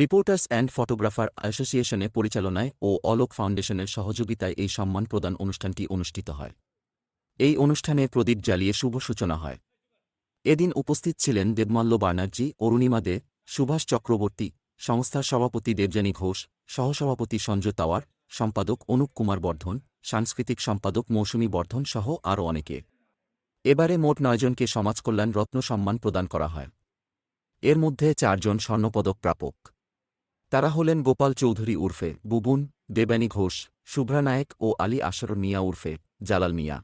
Reporters and photographer অ্যাসোসিয়েশনে পরিচালনায় ও অলোক ফাউন্ডেশনের সহযোগিতায় এই সম্মান প্রদান অনুষ্ঠানটি অনুষ্ঠিত হয়। এই অনুষ্ঠানে প্রদীপ জ্বালিয়ে শুভ সূচনা হয়। এদিন উপস্থিত ছিলেন দেবমাল্য ব্যানার্জি অরুণিমা দে, সুভাষ চক্রবর্তী, সংস্থার সভাপতি দেবযানী ঘোষ, সহসভাপতি সঞ্জয় তাওয়ার, সম্পাদক অনুপ কুমার বর্ধন, সাংস্কৃতিক সম্পাদক মৌসুমী বর্ধন সহ আরও অনেকে। এবারে মোট নয়জনকে সমাজকল্যাণ রত্ন সম্মান প্রদান করা হয়। এর মধ্যে চারজন স্বর্ণপদক প্রাপক। তারা হলেন গোপাল চৌধুরী উর্ফে, বুবুন, দেবানী ঘোষ, শুভ্রা নায়েক ও আলী আসর মিয়া উর্ফে, জালাল মিয়া।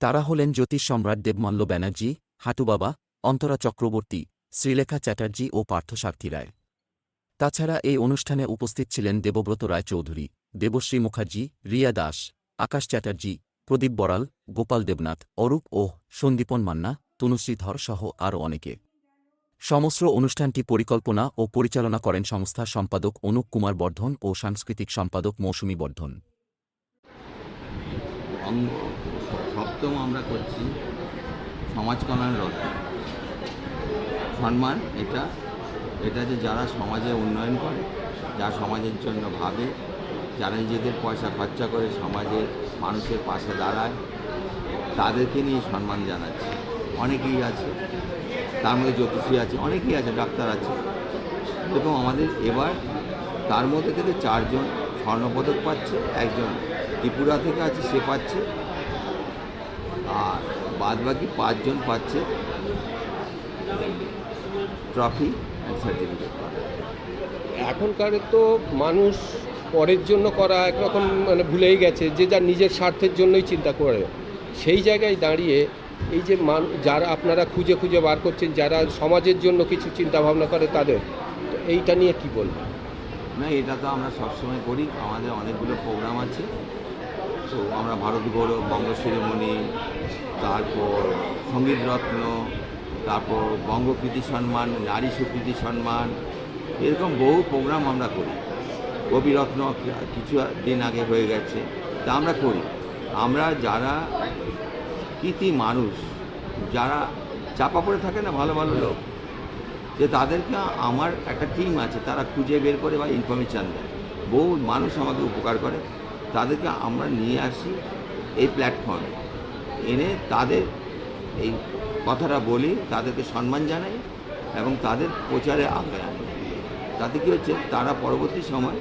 তারা হলেন জ্যোতিষ সম্রাট দেবমাল্য ব্যানার্জি হাটুবাবা অন্তরা চক্রবর্তী, শ্রীলেখা চ্যাটার্জি ও পার্থসার্থী রায়। তাছাড়া এই অনুষ্ঠানে উপস্থিত ছিলেন দেবব্রত রায় চৌধুরী দেবশ্রী মুখার্জি, রিয়া দাস, আকাশ চ্যাটার্জি, প্রদীপ বড়াল, গোপাল দেবনাথ, অরূপ ও সন্দীপন মান্না, তনুশ্রী ধর সহ আরও অনেকে। সমস্ত অনুষ্ঠানটি পরিকল্পনা ও পরিচালনা করেন সংস্থার সম্পাদক অনুপ কুমার বর্ধন ও সাংস্কৃতিক সম্পাদক মৌসুমী বর্ধন। সপ্তম আমরা করছি সমাজ কল্যাণ রত্ন সম্মান, এটা এটা যে যারা সমাজে উন্নয়ন করে যারা সমাজের জন্য ভাবে, যারা নিজেদের পয়সা খরচা করে সমাজের মানুষের পাশে দাঁড়ায়, তাদেরকে নিয়ে সম্মান জানাচ্ছি। অনেকেই আছে তার মধ্যে জ্যোতিষী আছে, অনেকেই আছে, ডাক্তার আছে। এবং আমাদের এবার তার মধ্যে থেকে চারজন স্বর্ণপদক পাচ্ছে, একজন ত্রিপুরা থেকে আছে, সে পাচ্ছে। আর বাদ বাকি পাঁচজন পাচ্ছে ট্রফি সার্টিফিকেট এখনকার তো মানুষ পরের জন্য করা একরকম মানে ভুলেই গেছে, যে যার নিজের স্বার্থের জন্যই চিন্তা করে। সেই জায়গায় দাঁড়িয়ে এই যে মান, যারা আপনারা খুঁজে খুঁজে বার করছেন, যারা সমাজের জন্য কিছু চিন্তা ভাবনা করে তাদের, তো এইটা নিয়ে কি বলবেন? না, এটা তো আমরা সবসময় করি। আমাদের অনেকগুলো প্রোগ্রাম আছে। তো আমরা ভারত গৌরব, বঙ্গ শিরোমণি, তারপর সংগীত রত্ন, তারপর বঙ্গকৃতি সম্মান, নারী সুকৃতি সম্মান, এরকম বহু প্রোগ্রাম আমরা করি। কবিরত্ন কিছু দিন আগে হয়ে গেছে। তা আমরা করি। আমরা যারা কৃতি মানুষ, যারা চাপা পড়ে থাকে না ভালো ভালো লোক, যে তাদেরকে আমার একটা টিম আছে, তারা খুঁজে বের করে বা ইনফরমেশান দেয়। বহু মানুষ আমাকে উপকার করে। তাদেরকে আমরা নিয়ে আসি এই প্ল্যাটফর্মে এনে তাদের এই কথাটা বলি, তাদেরকে সম্মান জানাই এবং তাদের প্রচারে আগে আনি। তাতে কী হচ্ছে, তারা পরবর্তী সময়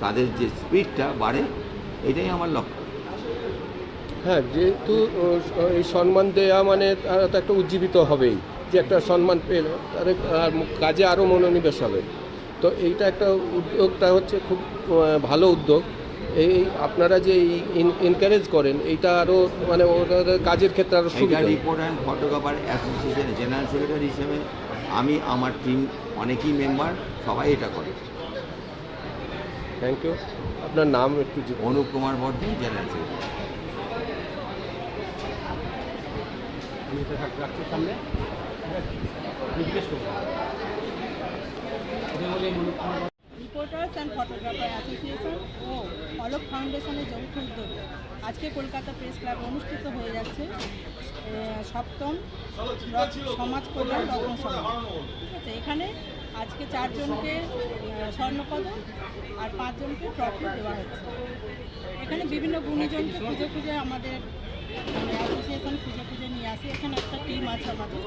তাদের যে স্পিডটা বাড়ে, এটাই আমার লক্ষ্য। হ্যাঁ যেহেতু এই সম্মান দেওয়া মানে তারা তো একটা উজ্জীবিত হবেই যে একটা সম্মান পেল তাদের আর কাজে আরও মনোনিবেশ হবে। তো এইটা একটা উদ্যোগটা হচ্ছে খুব ভালো উদ্যোগ। এই আপনারা যে এনকারেজ করেন এইটা আরও মানে ওদের কাজের ক্ষেত্রে আরও সুবিধা। রিপোর্ট অ্যান্ড ফটোগ্রাফার অ্যাসোসিয়েশনের জেনারেল সেক্রেটারি হিসেবে আমি আমার টিম অনেকেই মেম্বার সবাই এটা করে। থ্যাংক ইউ আপনার নাম একটু Anup Kumar Bardhan general secretary reporters and photographer association ও অলোক ফাউন্ডেশনের যৌথ উদ্যোগে আজকে কলকাতা প্রেস ক্লাবে অনুষ্ঠিত হয়ে যাচ্ছে সপ্তম সমাজ কল্যাণ রত্ন সভা। ঠিক আছে, এখানে আজকে চারজনকে স্বর্ণপদক আর পাঁচজনকে ট্রফি দেওয়া হচ্ছে। এখানে বিভিন্ন গুণীজনকে খুঁজে খুঁজে আমাদের মানে অ্যাসোসিয়েশন খুঁজে খুঁজে নিয়ে আসে। এখানে একটা টিম আছে আমাদের।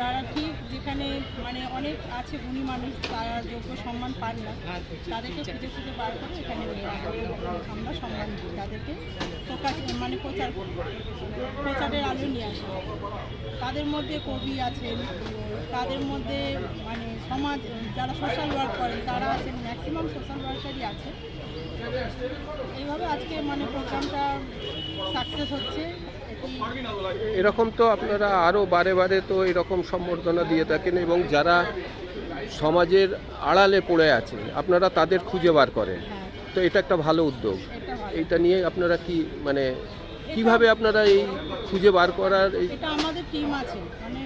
তারা ঠিক যেখানে মানে অনেক আছে গুণী মানুষ, তারা যোগ্য সম্মান পান না, তাদেরকে খুঁজে খুঁজে বার করে এখানে নিয়ে আসা। আমরা সম্মান দিই, তাদেরকে প্রকাশ মানে প্রচার প্রচারের আলো নিয়ে আসি। তাদের মধ্যে কবি আছেন, তাদের মধ্যে মানে সমাজ, যারা সোশ্যাল ওয়ার্ক করেন, তারা আছেন ম্যাক্সিমাম সোশ্যাল ওয়ার্কারই আছে। এইভাবে আজকে মানে প্রোগ্রামটা সাকসেস হচ্ছে। এরকম তো আপনারা আরও বারে বারে তো এরকম সম্বর্ধনা দিয়ে থাকেন এবং যারা সমাজের আড়ালে পড়ে আছে আপনারা তাদের খুঁজে বার করেন। হ্যাঁ। তো এটা একটা ভালো উদ্যোগ। এটা এইটা নিয়ে আপনারা কি মানে কীভাবে আপনারা এই খুঁজে বার করার এই এটা আমাদের টিম আছে। মানে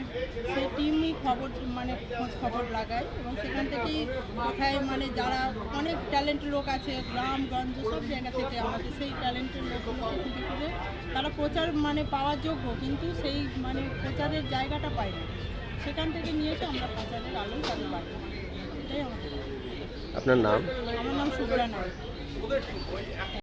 সেই টিমই খবর মানে খোঁজ খবর লাগায় এবং সেখান থেকেই কোথায় মানে যারা অনেক ট্যালেন্টেড লোক আছে গ্রামগঞ্জ সব জায়গা থেকে আমাদের সেই ট্যালেন্টের লোকগুলোকে খুঁজে খুঁজে তারা প্রচার মানে পাওয়ার যোগ্য কিন্তু সেই মানে প্রচারের জায়গাটা পায় না। সেখান থেকে নিয়ে এসে আমরা প্রচারের আলোয় তাদের বাড়ি এটাই আমাদের। আপনার নাম? আমার নাম সুব্রা নায়ক।